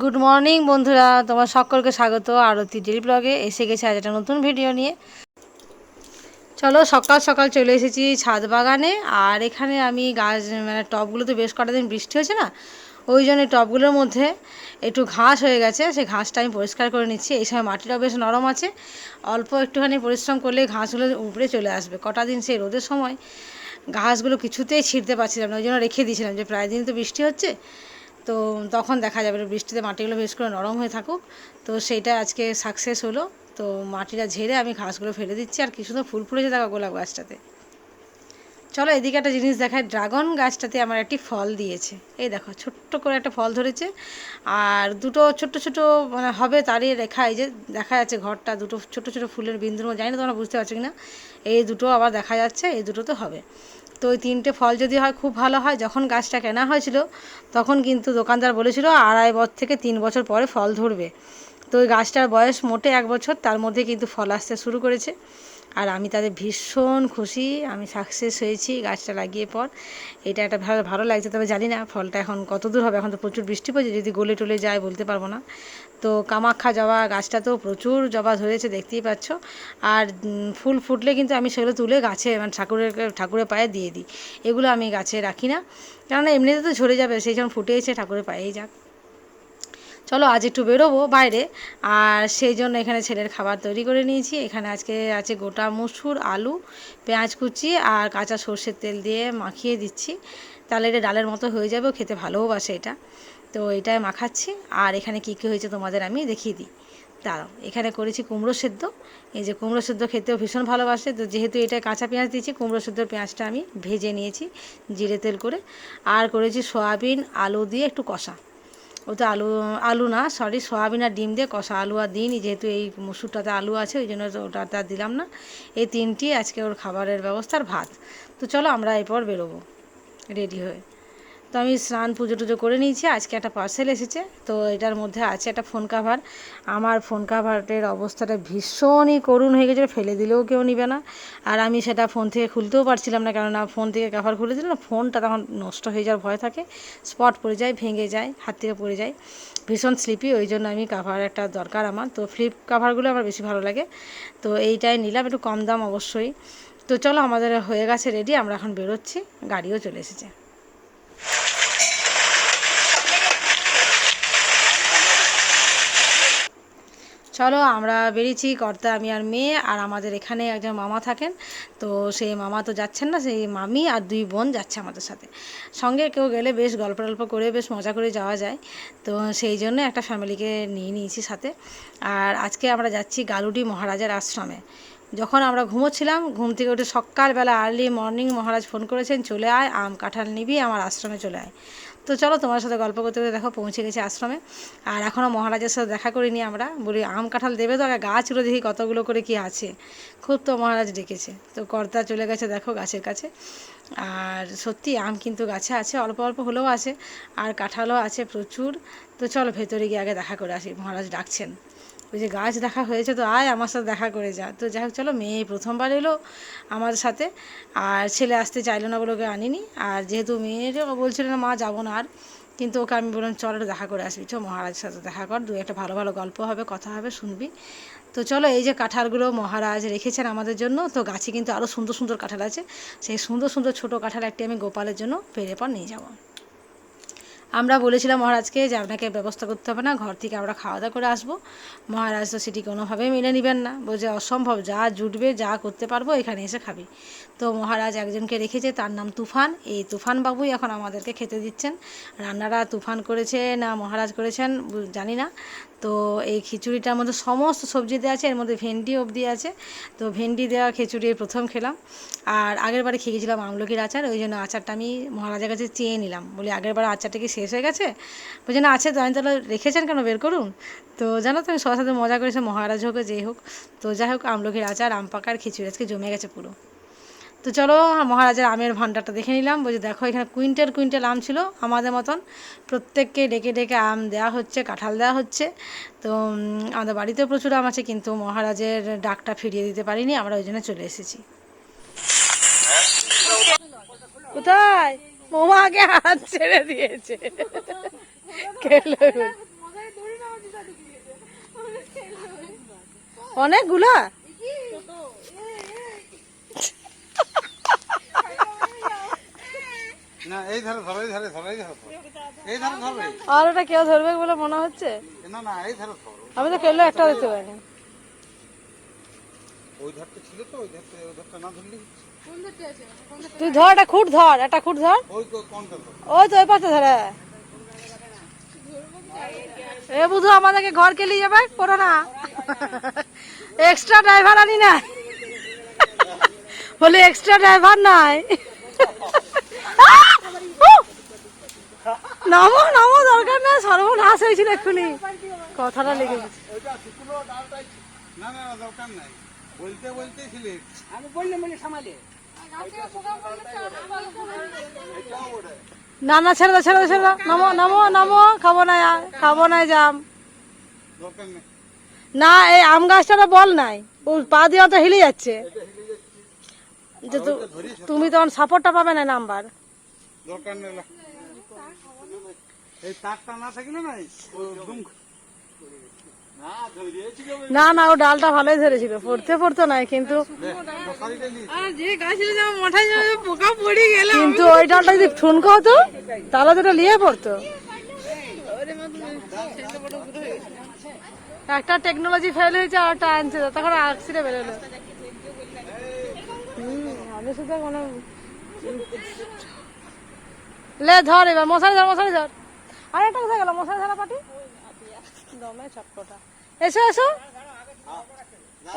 Good morning বন্ধুরা। তোমার সকলকে স্বাগত। আরতি ডেলি ব্লগে এসে গেছে আজ একটা নতুন ভিডিও নিয়ে। চলো, সকাল সকাল চলে এসেছি ছাদ বাগানে। আর এখানে আমি গাছ মানে টবগুলোতে বেশ কটা দিন বৃষ্টি হয়েছে না, ওই জন্য টবগুলোর মধ্যে একটু ঘাস হয়ে গেছে। সেই ঘাসটা আমি পরিষ্কার করে নিচ্ছি। এই সময় মাটিটাও বেশ নরম আছে। অল্প একটুখানি পরিশ্রম করলে ঘাসগুলো উপরে চলে আসবে। কটা দিন সেই রোদের সময় ঘাসগুলো কিছুতেই ছিঁড়তে পারছিলাম না। ওই জন্য রেখে দিয়েছিলাম যে প্রায় দিন তো বৃষ্টি হচ্ছে। তো তখন দেখা যাবে বৃষ্টিতে মাটিগুলো বেশ করে নরম হয়ে থাকুক। তো সেইটা আজকে সাকসেস হলো। তো মাটিটা ঝেড়ে আমি ঘাসগুলো ফেলে দিচ্ছি। আর কি সুন্দর ফুল ফুলেছে দেখো গোলাপ গাছটাতে। চলো এদিকে একটা জিনিস দেখায় ড্রাগন গাছটাতে আমার একটি ফল দিয়েছে। এই দেখো, ছোট্ট করে একটা ফল ধরেছে। আর দুটো ছোট্ট ছোট মানে হবে তারই রেখা। এই যে দেখা যাচ্ছে ঘরটা দুটো ছোট ছোট ফুলের বিন্দুর জানি না তোমরা বুঝতে পারছ কি না এই দুটো আবার দেখা যাচ্ছে, এই দুটো তো হবে। তো ওই তিনটে ফল যদি হয় খুব ভালো হয়, যখন গাছটা কেনা হয়েছিল, তখন কিন্তু দোকানদার বলেছিল আড়াই বছর থেকে তিন বছর পরে ফল ধরবে। তো ওই গাছটার বয়স মোটে এক বছর, তার মধ্যে কিন্তু ফল আসতে শুরু করেছে। আর আমি তাদের ভীষণ খুশি, আমি সাকসেস হয়েছি গাছটা লাগিয়ে পর। এটা একটা ভালো ভালো লাগছে, তবে জানি না ফলটা এখন কত দূর হবে, এখন তো প্রচুর বৃষ্টি পড়ছে, যদি গলে টলে যায় বলতে পারব না। তো কামাখ্যা জবা গাছটা তো প্রচুর জবা ধরেছে দেখতেই পাচ্ছ। আর ফুল ফুটলে কিন্তু আমি সেগুলো তুলে গাছে মানে ঠাকুরের ঠাকুরের পায়ে দিয়ে দিই। এগুলো আমি গাছে রাখি না, কেননা এমনিতে তো ঝরে যাবে, সেই যখন ফুটেছে ঠাকুরের পায়েই যাক। চলো, আজ একটু বেরোবো বাইরে। আর সেই জন্য এখানে ছেলের খাবার তৈরি করে নিয়েছি। এখানে আজকে আছে গোটা মুসুর, আলু, পেঁয়াজ কুচি আর কাঁচা সর্ষের তেল দিয়ে মাখিয়ে দিচ্ছি। তাহলে এটা ডালের মতো হয়ে যাবে খেতে ভালোবাসে এটা। তো এটাই মাখাচ্ছি। আর এখানে কী কী হয়েছে তোমাদের আমি দেখিয়ে দিই। দাঁড়াও, এখানে করেছি কুমড়ো সেদ্ধ। এই যে কুমড়ো সেদ্ধ খেতেও ভীষণ ভালোবাসে। তো যেহেতু এটা কাঁচা পেঁয়াজ দিয়েছি, কুমড়ো সেদ্ধ পেঁয়াজটা আমি ভেজে নিয়েছি জিরে তেল করে। আর করেছি সয়াবিন, আলু দিয়ে একটু কষা। ওতে আলু আলু না সরি সয়াবিন আর ডিম দিয়ে কষা আলু আর দিইনি, যেহেতু এই মুসুরটাতে আলু আছে, ওই জন্য ওটাতে আর দিলাম না। এই তিনটি আজকে ওর খাবারের ব্যবস্থার ভাত। তো চলো আমরা এরপর বেরোবো, রেডি হয়ে। তো আমি স্নান পুজো টুজো করে নিয়েছি, আজকে একটা পার্সেল এসেছে। তো এটার মধ্যে আছে একটা ফোন কাভার আমার ফোন কাভারের অবস্থাটা ভীষণই করুণ হয়ে গেছিল, ফেলে দিলেও কেউ নিবে না। আর আমি সেটা ফোন থেকে খুলতেও পারছিলাম না, কেননা ফোন থেকে কাভার খুলে দিলে না ফোনটা তখন নষ্ট হয়ে যাওয়ার ভয় থাকে। স্পট পড়ে যায়, ভেঙে যায়, হাত থেকে পড়ে যায়। ভীষণ স্লিপি ওই জন্য আমি কাভার একটা দরকার আমার। তো ফ্লিপ কাভারগুলো আমার বেশি ভালো লাগে। তো এইটাই নিলাম, একটু কম দাম অবশ্যই। তো চলো, আমাদের হয়ে গেছে রেডি আমরা এখন বেরোচ্ছি, গাড়িও চলে এসেছে। চলো আমরা বেরিয়েছি, কর্তা, আমি আর মেয়ে, আর আমাদের এখানে একজন মামা থাকেন। তো সেই মামা তো যাচ্ছেন না, সেই মামি আর দুই বোন যাচ্ছে আমাদের সাথে। সঙ্গে কেউ গেলে বেশ গল্প টল্প করে, বেশ মজা করে যাওয়া যায়। তো সেই জন্য একটা ফ্যামিলিকে নিয়ে নিয়েছি সাথে। আর আজকে আমরা যাচ্ছি গালুডি মহারাজার আশ্রমে। যখন আমরা ঘুমোচ্ছিলাম, ঘুম থেকে উঠে সকালবেলা আর্লি মর্নিং মহারাজ ফোন করেছেন, চলে আয়, আম কাঁঠাল নিবি, আমার আশ্রমে চলে আয়। তো চলো তোমার সাথে গল্প করতে করতে দেখো পৌঁছে গেছি আশ্রমে। আর এখনও মহারাজের সাথে দেখা করিনি আমরা। বলি, আম, কাঁঠাল দেবে তো? আগে গাছগুলো দেখি কতগুলো করে কি আছে। খুব তো মহারাজ ডেকেছে। তো কর্তা চলে গেছে দেখো গাছের কাছে। আর সত্যি আম কিন্তু গাছে আছে, অল্প অল্প হলেও আছে। আর কাঁঠালও আছে প্রচুর। তো চলো ভেতরে গিয়ে আগে দেখা করে আসি। মহারাজ ডাকছেন। ওই যে গাছ দেখা হয়েছে তো, আয় আমার সাথে দেখা করে যা। তো যাই হোক, চলো মেয়ে প্রথমবার এলো আমার সাথে। আর ছেলে আসতে চাইলো না বলে ওকে আনিনি। আর যেহেতু মেয়েরও বলছিল না, মা, যাব না আর। কিন্তু ওকে আমি বললাম, চলো দেখা করে আসবি। চো মহারাজের সাথে দেখা কর, দু একটা ভালো ভালো গল্প হবে, কথা হবে, শুনবি। তো চলো, এই যে কাঁঠালগুলো মহারাজ রেখেছেন আমাদের জন্য, তো গাছে কিন্তু আরও সুন্দর সুন্দর কাঁঠাল আছে। সেই সুন্দর সুন্দর ছোটো কাঁঠাল একটি আমি গোপালের জন্য পেরে পর নিয়ে যাব। আমরা বলেছিলাম, মহারাজকে যে আপনাকে ব্যবস্থা করতে হবে না, ঘর থেকে আমরা খাওয়া দাওয়া করে আসব। মহারাজ তো সেটি কোনোভাবেই মেনে নেবেন না। বলছে, অসম্ভব, যা জুটবে, যা করতে পারব, এখানে এসে খাবে। তো মহারাজ একজনকে রেখেছে, তার নাম তুফান। এই তুফান বাবুই এখন আমাদেরকে খেতে দিচ্ছেন। রান্নারা তুফান করেছে না মহারাজ করেছেন, জানি না। তো এই খিচুড়িটার মধ্যে সমস্ত সবজি দেওয়া আছে, এর মধ্যে ভেন্ডি অবধি আছে। তো ভেন্ডি দেওয়া খিচুড়ি প্রথম খেলাম। আর আগের বারে খেয়ে গেছিলাম আমলকির আচার, ওই জন্য আচারটা আমি মহারাজের কাছে চেয়ে নিলাম। বলি, আগের বার আচারটা কি শেষ হয়ে গেছে? ওই জন্য আছে তো, আমি তাহলে রেখেছেন কেন? বের করুন। তো জানো তো, আমি সবার সাথে মজা করেছি, মহারাজ হোক যেই হোক। তো যাই হোক, আমলকির আচার, আম পাকার খিচুড়ি, আজকে জমে গেছে পুরো। তো চলো, মহারাজের আমের ভাণ্ডারটা দেখে নিলাম। বলছি, দেখো, এখানে কুইন্টাল কুইন্টাল আম ছিল আমাদের মতন। প্রত্যেককে ডেকে ডেকে আম দেওয়া হচ্ছে, কাঁঠাল দেওয়া হচ্ছে। তো আমাদের বাড়িতেও প্রচুর আম আছে, কিন্তু মহারাজের ডাকটা ফিরিয়ে দিতে পারিনি। আমরা ওই জন্য চলে এসেছি। কোথায়? মোমাকে আগে হাত ছেড়ে দিয়েছে। অনেকগুলা? না এই ধারে ধরো এই ধারে ধরো এই ধারে ধরো। এই ধারে ধরবে আর ওটা কেউ ধরবে বলে মনে হচ্ছে? না না এই ধারে ধরো। আমি তো কেউ একটা দেখতে পাইনি। ওই ধারটা ছিল তো ওই ধারটা ওই ধারটা না ধরলি তুই ধর একটা খুঁট ধর একটা খুঁট ধর। ওই কোনটা ওই তো ওই পাশে ধরে। এ বুধু আমাদেরকে ঘর যাবে? করো না। এক্সট্রা ড্রাইভার আনি না বলে এক্সট্রা ড্রাইভার নাই। নামো নামো দরকার না সর্বনাশ হয়েছিল এক্ষুনি। কথাটা লেগে গেছে। না না না দরকার নাই। বলতে বলতে ছিলে। না না ছেড়ে দাও ছেড়ে দাও ছেড়ে দাও। নামো নামো নামো খাব না আর, খাব না জাম না এই আম গাছটা তো বল নাই। ও পা দিয়ে তো হিলে যাচ্ছে। যে তুমি তখন সাপোর্টটা পাবে না নাম্বার। দরকার নেই। এই তারটা না থাকলে না না না ও ডালটা ভালোই ধরেছিল। পড়তে পড়তো নাই কিন্তু কিন্তু ওই ডালটা যদি ঠুনকো হতো তাহলে তো ওটা নিয়ে পড়তো। একটা টেকনোলজি ফেল হয়েছে আর একটা আনছে তখন আক্সিডে বেরোলো। আমি শুধু কোনো লে ধর এবার মশারি ধর মশারি ধর। আর একটা কোথায় গেল? মশারি ধরা পাটি? দমে চটপটা এসো এসো।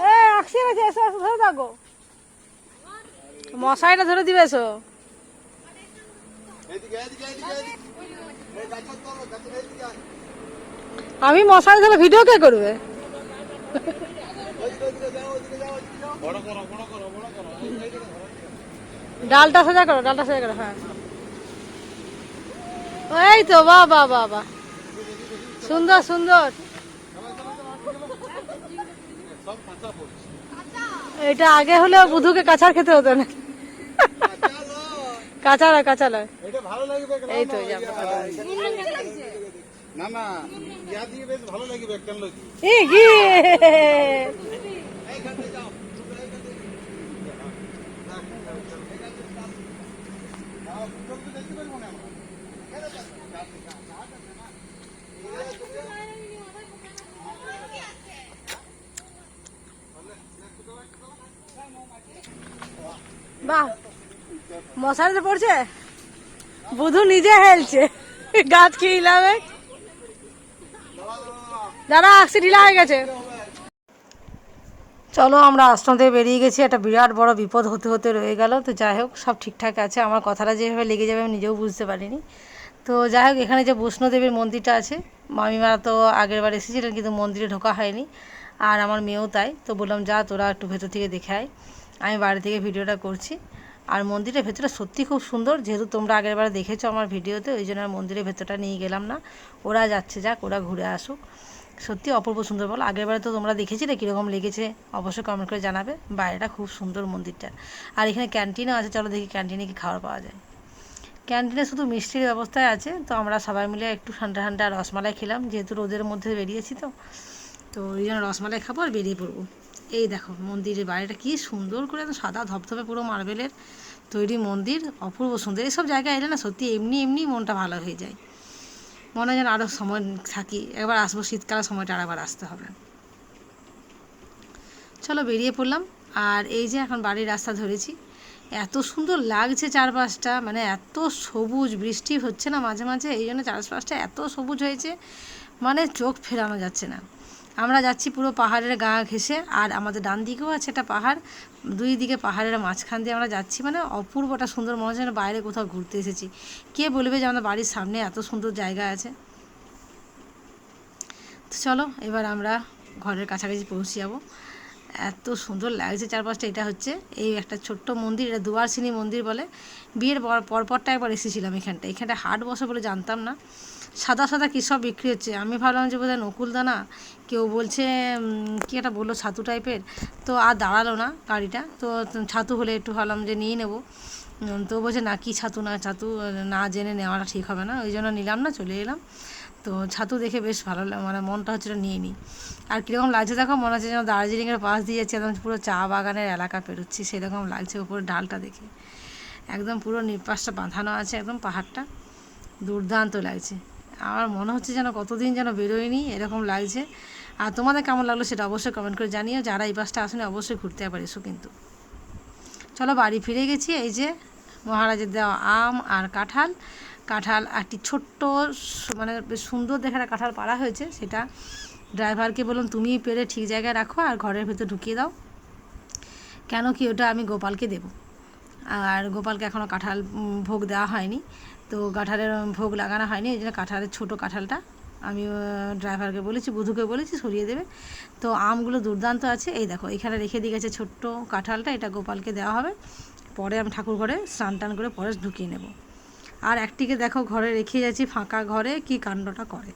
এ আকসি গেছে এসো এসো ধরে থাকো মশারিটা ধরে দিবে এসো। আমি মশারি ধরে ভিডিও কে করবে? ডালটা সোজা করো ডালটা সোজা করো হ্যাঁ। এই তো বাহ বাহ বাহ বাহ। সুন্দর সুন্দর। সব কাঁচা পড়ছে এটা আগে হলেও বুধুকে কাঁচার খেতে হতো না। কাঁচা নয় কাঁচা নয়। এটা ভালো লাগবে এই তো, এই না না ইয়া দিয়ে বেশ ভালো লাগবে কেন লাগবে ই কি? বাহ মশারিতে পড়ছে? বুধু নিজে হেলছে। গাছ কি হিলাবে দাদা আকসি ঢিলা হয়ে গেছে। চলো, আমরা আশ্রম থেকে বেরিয়ে গেছি। একটা বিরাট বড় বিপদ হতে হতে রয়ে গেল। তো যাই হোক, সব ঠিকঠাক আছে। আমার কথাটা যেভাবে লেগে যাবে, আমি নিজেও বুঝতে পারিনি। তো যাই হোক, এখানে যে বৈষ্ণোদেবীর মন্দিরটা আছে মামিমা তো আগের বার এসেছিলেন, কিন্তু মন্দিরে ঢোকা হয়নি, আর আমার মেয়েও তাই, তো বললাম, যা, তোরা একটু ভেতর থেকে দেখে আয়, আমি বাড়ি থেকে ভিডিওটা করছি। আর মন্দিরের ভেতরটা সত্যি খুব সুন্দর, যেহেতু তোমরা আগের বার দেখেছ আমার ভিডিওতে, ওই জন্য আর মন্দিরের ভেতরটা নিয়ে গেলাম না, ওরা যাচ্ছে, যাক, ওরা ঘুরে আসুক। সত্যি অপূর্ব সুন্দর, বল, আগের বারে তো তোমরা দেখেছিলে কীরকম লেগেছে, অবশ্যই কমেন্ট করে জানাবে, বাইরেটা খুব সুন্দর মন্দিরটা। আর এখানে ক্যান্টিনও আছে, চলো দেখি ক্যান্টিনে কি খাবার পাওয়া যায়। ক্যান্টিনে শুধু মিষ্টির ব্যবস্থায় আছে, তো আমরা সবাই মিলে একটু ঠান্ডা ঠান্ডা রসমালাই খেলাম, যেহেতু রোদের মধ্যে বেরিয়েছি তো। তো ওই জন্য রসমালাই খাব আর বেরিয়ে পড়ব। এই দেখো মন্দিরের বাইরেটা কি সুন্দর করে সাদা ধপধপে পুরো মার্বেলের তৈরি মন্দির, অপূর্ব সুন্দর। এইসব জায়গায় এলে না সত্যি এমনি এমনি মনটা ভালো হয়ে যায়। মনে যেন আরও সময় থাকি, একবার আসব, শীতকালের সময়টা আর আবার আসতে হবে। চলো বেরিয়ে পড়লাম, আর এই যে এখন বাড়ির রাস্তা ধরেছি এত সুন্দর লাগছে চারপাশটা মানে এত সবুজ, বৃষ্টি হচ্ছে না মাঝে মাঝে, এই জন্য চারপাশটা এত সবুজ হয়েছে মানে চোখ ফেরানো যাচ্ছে না। আমরা যাচ্ছি পুরো পাহাড়ের গা ঘেঁষে, আর আমাদের ডান দিকেও আছে একটা পাহাড়, দুই দিকে পাহাড়ের মাঝখান দিয়ে আমরা যাচ্ছি মানে অপূর্বটা সুন্দর, মনে হচ্ছে বাইরে কোথাও ঘুরতে এসেছি। কে বলবে যে আমাদের বাড়ির সামনে এত সুন্দর জায়গা আছে? তো চলো, এবার আমরা ঘরের কাছাকাছি পৌঁছে যাব। এত সুন্দর লাগছে চারপাশটা। এটা হচ্ছে এই একটা ছোট্ট মন্দির, এটা দুয়ারসিনী মন্দির বলে। বিয়ের পর, পরপরটা একবার এসেছিলাম এখানটা এখানটা হাট বসে বলে জানতাম না। সাদা সাদা কী সব বিক্রি হচ্ছে? আমি ভাবলাম যে বোধহয় নকুলদানা। কেউ বলছে কি একটা বলল, ছাতু টাইপের। তো আর দাঁড়াল না গাড়িটা। তো ছাতু হলে একটু ভাবলাম যে নিয়ে নেব। তো বলছে, না, কি ছাতু না ছাতু, না জেনে নেওয়াটা ঠিক হবে না। ওই জন্য নিলাম না, চলে এলাম। তো ছাতু দেখে বেশ ভালো লা- মানে মনটা হচ্ছিল নিয়ে নিই। আর কীরকম লাগছে দেখো, মনে হচ্ছে যেন দার্জিলিংয়ের পাশ দিয়ে যাচ্ছে, একদম পুরো চা বাগানের এলাকা পেরোচ্ছি, সেরকম লাগছে উপরে ডালটা দেখে। একদম পুরো নির্পাশটা বাঁধানো আছে, একদম পাহাড়টা। দুর্দান্ত লাগছে। আমার মনে হচ্ছে যেন কতদিন যেন বেরোয়নি, এরকম লাগছে। আর তোমাদের কেমন লাগল সেটা অবশ্যই কমেন্ট করে জানিও, যারা এই পাশটা আসেনি অবশ্যই ঘুরতে একবার এসো কিন্তু। চলো বাড়ি ফিরে গেছি, এই যে মহারাজের দেওয়া আম আর কাঁঠাল কাঁঠাল একটি ছোট্ট মানে সুন্দর দেখে একটা কাঁঠাল পাড়া হয়েছে। সেটা ড্রাইভারকে বললাম তুমি পেরে ঠিক জায়গায় রাখো আর ঘরের ভেতর ঢুকিয়ে দাও। কেন কি ওটা আমি গোপালকে দেব। আর গোপালকে এখনও কাঁঠাল ভোগ দেওয়া হয়নি। তো কাঁঠালের ভোগ লাগানো হয়নি। এই জন্য কাঁঠালের ছোটো কাঁঠালটা আমি ড্রাইভারকে বলেছি, বুধুকে বলেছি, সরিয়ে দেবে। তো আমগুলো দুর্দান্ত আছে। এই দেখো, এখানে রেখে দিয়ে গেছে ছোট্ট কাঁঠালটা। এটা গোপালকে দেওয়া হবে। পরে আমি ঠাকুর ঘরে স্নান টান করে পরে ঢুকিয়ে নেব। আর একটিকে দেখো ঘরে রেখে যাচ্ছি ফাঁকা ঘরে, কি কাণ্ডটা করে?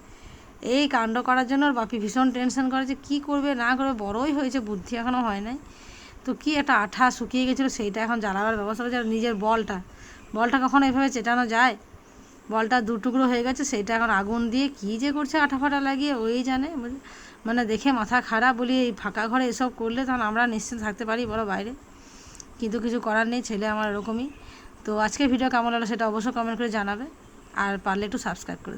এই কাণ্ড করার জন্য ওর বাপি ভীষণ টেনশন করে যে কী করবে, না করবে, বড়ই হয়েছে, বুদ্ধি এখনও হয় নাই। তো কি একটা আঠা শুকিয়ে গেছিল, সেইটা এখন জ্বালাবার ব্যবস্থা করেছে নিজের বলটা। বলটা কখনো এভাবে চেটানো যায়? বলটা দু টুকরো হয়ে গেছে, সেইটা এখন আগুন দিয়ে কী যে করছে আঠা ফাটা লাগিয়ে, ওই জানে। মানে দেখে মাথা খারাপ, বলি এই ফাঁকা ঘরে এসব করলে তখন আমরা নিশ্চিন্ত থাকতে পারি বলো বাইরে। কিন্তু কিছু করার নেই, ছেলে আমার এরকমই। তো আজকের ভিডিও কেমন হলো সেটা অবশ্যই কমেন্ট করে জানাবে আর পারলে একটু সাবস্ক্রাইব করে।